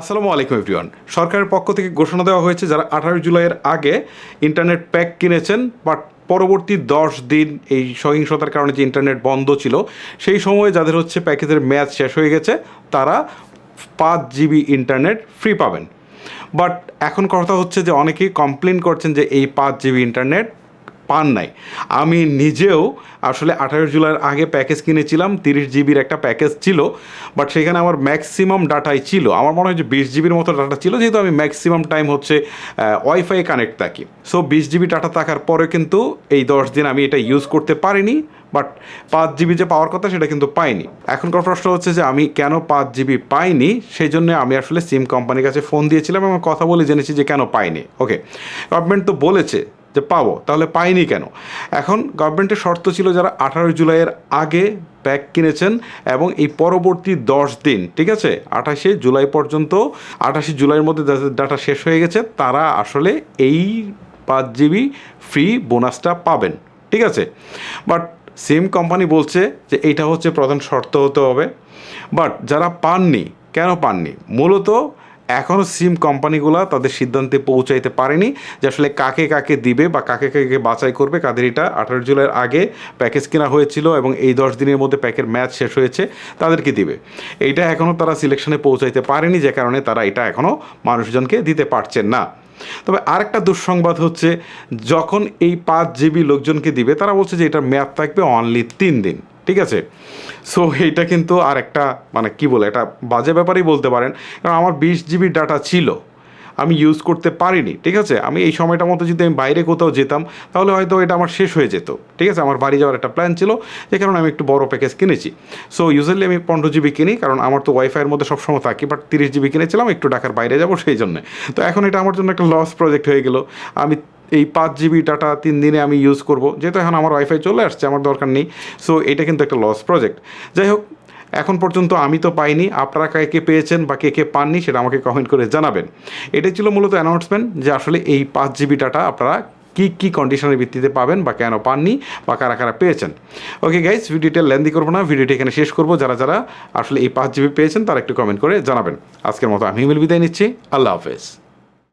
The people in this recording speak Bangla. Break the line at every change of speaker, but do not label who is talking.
আসসালামু আলাইকুম এভরিওয়ান সরকারের পক্ষ থেকে ঘোষণা দেওয়া হয়েছে যারা আঠারো জুলাইয়ের আগে ইন্টারনেট প্যাক কিনেছেন বাট পরবর্তী দশ দিন এই সহিংসতার কারণে যে ইন্টারনেট বন্ধ ছিল, সেই সময়ে যাদের হচ্ছে প্যাকেজের ম্যাচ শেষ হয়ে গেছে, তারা পাঁচ জিবি ইন্টারনেট ফ্রি পাবেন। বাট এখন কথা হচ্ছে যে অনেকেই কমপ্লেন করছেন যে এই পাঁচ জিবি ইন্টারনেট পান নাই। আমি নিজেও আসলে আঠারো জুলাইয়ের আগে প্যাকেজ কিনেছিলাম, তিরিশ জিবির একটা প্যাকেজ ছিল বাট সেখানে আমার ম্যাক্সিমাম ডাটাই ছিল। আমার মনে হয় যে বিশ জিবির মতো ডাটা ছিল, যেহেতু আমি ম্যাক্সিমাম টাইম হচ্ছে ওয়াইফাই কানেক্ট থাকি। সো বিশ জিবি ডাটা থাকার পরে কিন্তু এই দশ দিন আমি এটা ইউজ করতে পারিনি বাট পাঁচ জিবি যে পাওয়ার কথা সেটা কিন্তু পাইনি। এখনকার প্রশ্ন হচ্ছে যে আমি কেন পাঁচ জিবি পাইনি? সেই জন্য আমি আসলে সিম কোম্পানির কাছে ফোন দিয়েছিলাম এবং কথা বলে জেনেছি যে কেন পাইনি। ওকে গভর্নমেন্ট তো বলেছে যে পাবো, তাহলে পাইনি কেন? এখন গভর্নমেন্টের শর্ত ছিল যারা আঠারোই জুলাইয়ের আগে প্যাক কিনেছেন এবং এই পরবর্তী দশ দিন, ঠিক আছে? আঠাশে জুলাই পর্যন্ত, আঠাশে জুলাইয়ের মধ্যে যাদের ডাটা শেষ হয়ে গেছে, তারা আসলে এই পাঁচ জিবি ফ্রি বোনাসটা পাবেন, ঠিক আছে? বাট সিম কোম্পানি বলছে যে এইটা হচ্ছে প্রধান শর্ত হতে হবে। বাট যারা পাননি, কেন পাননি? মূলত এখনও সিম কোম্পানিগুলো তাদের সিদ্ধান্তে পৌঁছাইতে পারেনি যে আসলে কাকে কাকে দিবে বা কাকে কাকে বাছাই করবে। কাদের এটা আঠারো জুলাইয়ের আগে প্যাকেজ কেনা হয়েছিল এবং এই দশ দিনের মধ্যে প্যাকের ম্যাচ শেষ হয়েছে, তাদেরকে দিবে। এইটা এখনও তারা সিলেকশনে পৌঁছাইতে পারেনি, যে কারণে তারা এটা এখনও মানুষজনকে দিতে পারছেন না। তবে আরেকটা দুঃসংবাদ হচ্ছে, যখন এই পাঁচ জিবি লোকজনকে দিবে, তারা বলছে যে এটার মেয়াদ থাকবে অনলি তিন দিন। ঠিক আছে? সো এইটা কিন্তু আর একটা মানে কি বলে, এটা বাজে ব্যাপারেই বলতে পারেন। কারণ আমার বিশ জিবি ডাটা ছিল, আমি ইউজ করতে পারিনি, ঠিক আছে? আমি এই সময়টা মতো যদি আমি বাইরে কোথাও যেতাম, তাহলে হয়তো এটা আমার শেষ হয়ে যেত, ঠিক আছে? আমার বাড়ি যাওয়ার একটা প্ল্যান ছিল, যে কারণে আমি একটু বড় প্যাকেজ কিনেছি। সো ইউজুয়ালি আমি পনেরো জিবি কিনি, কারণ আমার তো ওয়াইফাইয়ের মধ্যে সবসময় থাকি বাট তিরিশ জিবি কিনেছিলাম, একটু ঢাকার বাইরে যাব সেই জন্য। তো এখন এটা আমার জন্য একটা লস প্রজেক্ট হয়ে গেল। আমি এই পাঁচ জিবি ডাটা তিন দিনে আমি ইউজ করব। যেহেতু এখন আমার ওয়াইফাই চলে আসছে, আমার দরকার নেই। সো এটা কিন্তু একটা লস প্রজেক্ট যাই হোক, এখন পর্যন্ত আমি তো পাইনি। আপনারা কে কে পেয়েছেন বা কে কে পাননি, সেটা আমাকে কমেন্ট করে জানাবেন। এটাই ছিল মূলত অ্যানাউন্সমেন্ট যে আসলে এই পাঁচ জিবি ডাটা আপনারা কী কী কন্ডিশনের ভিত্তিতে পাবেন বা কেন পাননি বা কারা কারা পেয়েছেন। ওকে গাইজ ভিডিওটা লেন্দি করব না। ভিডিওটি এখানে শেষ করব। যারা যারা আসলে এই পাঁচ জিবি পেয়েছেন, তারা একটু কমেন্ট করে জানাবেন। আজকের মতো আমি বিদায় নিচ্ছি। আল্লাহ হাফেজ।